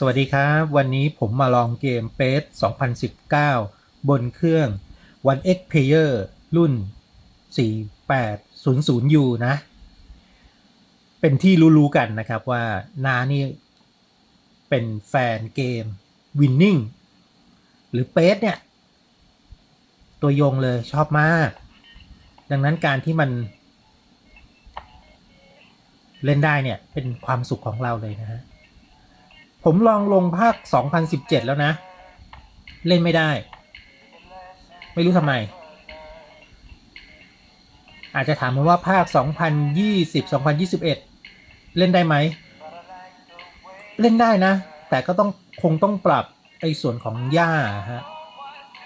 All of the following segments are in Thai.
สวัสดีครับ วันนี้ผมมาลองเกม p a c e 2019 บนเครื่อง One X Player รุ่น 4800U นะ เป็นที่รู้ๆกันนะครับว่านานี่เป็นแฟนเกม Winning หรือ p a c e เนี่ย ตัวยงเลยชอบมาก ดังนั้นการที่มันเล่นได้เนี่ยเป็นความสุขของเราเลยนะฮะ ผมลองลงภาค 2017 แล้วนะ เล่นไม่ได้ ไม่รู้ทำไม อาจจะถามมาว่าภาค 2020 2021 เล่นได้ไหม เล่นได้นะ แต่ก็ต้องคงต้องปรับไอ้ส่วนของหญ้าฮะ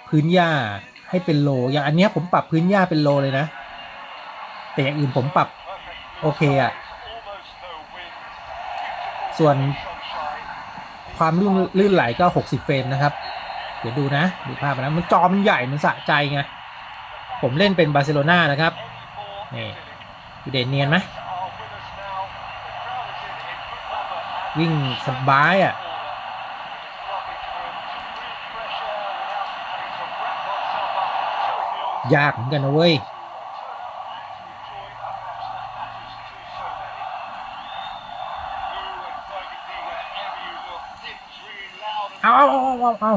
พื้นหญ้าให้เป็นโล อย่างอันเนี้ยผมปรับพื้นหญ้าเป็นโลเลยนะ แต่อย่างอื่นผมปรับ โอเคอะส่วน ความลื่นลื่นไหลก็ 60 เฟรมนะครับ เดี๋ยวดูนะ ดูภาพนะ มันจอมันใหญ่ มันสะใจไง ผมเล่นเป็นบาร์เซโลนานะครับ นี่ดูเด่นเนียนไหมวิ่งสบายอะ ยากเหมือนกันนะเว้ย เอาเอา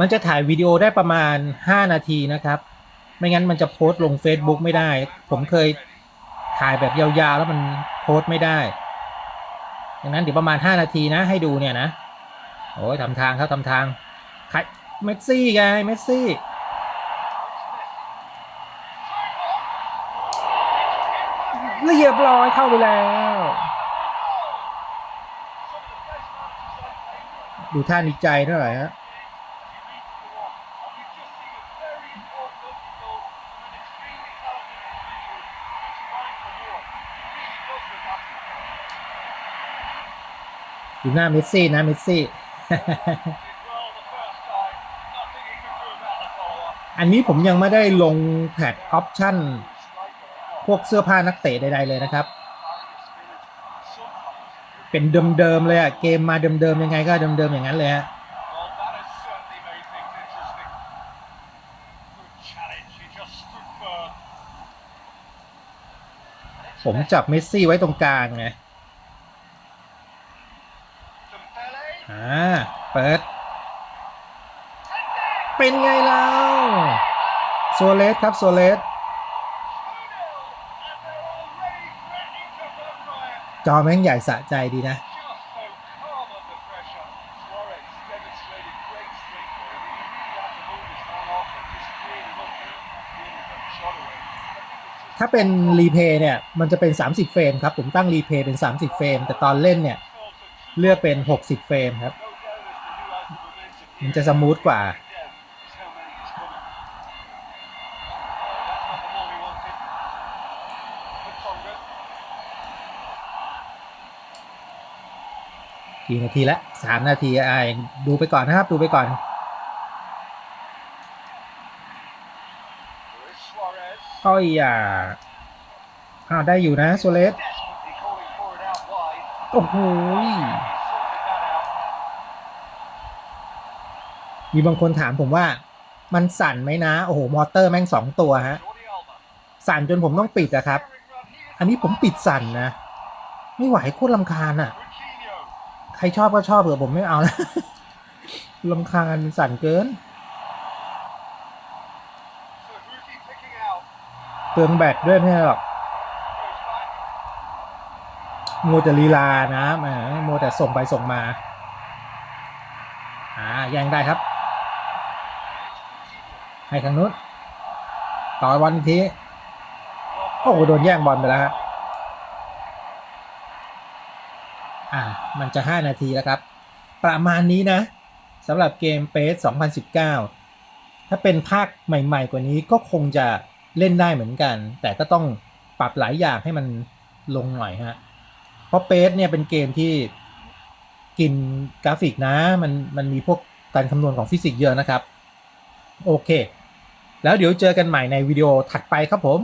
มันจะถ่ายวิดีโอได้ประมาณ 5 นาทีนะครับ ไม่งั้นมันจะโพสต์ลง Facebook ไม่ได้ ผมเคยถ่ายแบบยาวๆ แล้วมันโพสต์ไม่ได้ดังนั้นเดี๋ยวประมาณ 5 นาทีนะ ให้ดูเนี่ยนะ โอ้ยทำทางครับทำทางใครเมสซี่ไงเมสซี่เรียบร้อยเข้าไปแล้ว ดูท่านิใจเท่าไหร่ฮะดูหน้าเมสซี่นะเมสซี่ อันนี้ผมยังไม่ได้ลงแพทออปชั่น พวกเสื้อผ้านักเตะใดๆเลยนะครับ เป็นเดิมๆเลยอะเกมมาเดิมๆยังไงก็เดิมๆอย่างนั้นเลยฮะผมจับเมสซี่ไว้ตรงกลางไงอ่าเปิด เป็นไงแล้วโซเลสครับโซเลส จอแม่งใหญ่สะใจดีนะ ถ้าเป็นรีเพย์เนี่ย มันจะเป็น 30 เฟรมครับ ผมตั้งรีเพย์เป็น 30 เฟรม แต่ตอนเล่นเนี่ย เลือกเป็น 60 เฟรมครับ มันจะสมูทกว่า กี่นาทีละสามนาทีไอ้ดูไปก่อนนะครับ ดูไปก่อนอ้อยอะอ้าวได้อยู่นะโซเลสโอ้โหยมีบางคนถามผมว่า มันสั่นไหมนะ โอ้โห มอเตอร์แม่งสองตัวฮะ สั่นจนผมต้องปิดอะครับ อันนี้ผมปิดสั่นนะ ไม่ไหวโคตรลำคาญอะ ใครชอบก็ชอบเถอผมไม่เอาแล้วลำคาญสั่นเกินเปลืองแบตด้วยไม่ใช่หรอกมัวแต่ลีลานะแหมมัวแต่ส่งไปส่งมาอ่าแย่งได้ครับ ให้ทางนู้นต่อบอลอีกที โอ้โหโดนแย่งบอลไปแล้วฮะ อ่ามันจะ 5 นาทีแล้วครับ ประมาณนี้นะสำหรับเกมเปส2019 ถ้าเป็นภาคใหม่ ๆ กว่านี้ก็คงจะเล่นได้เหมือนกัน แต่ก็ต้องปรับหลายอย่างให้มันลงหน่อยฮะ เพราะเปสเนี่ยเป็นเกมที่กินกราฟิกนะ มันมันมีพวกการคำนวณของฟิสิกส์เยอะนะครับ โอเค แล้วเดี๋ยวเจอกันใหม่ในวิดีโอถัดไปครับผม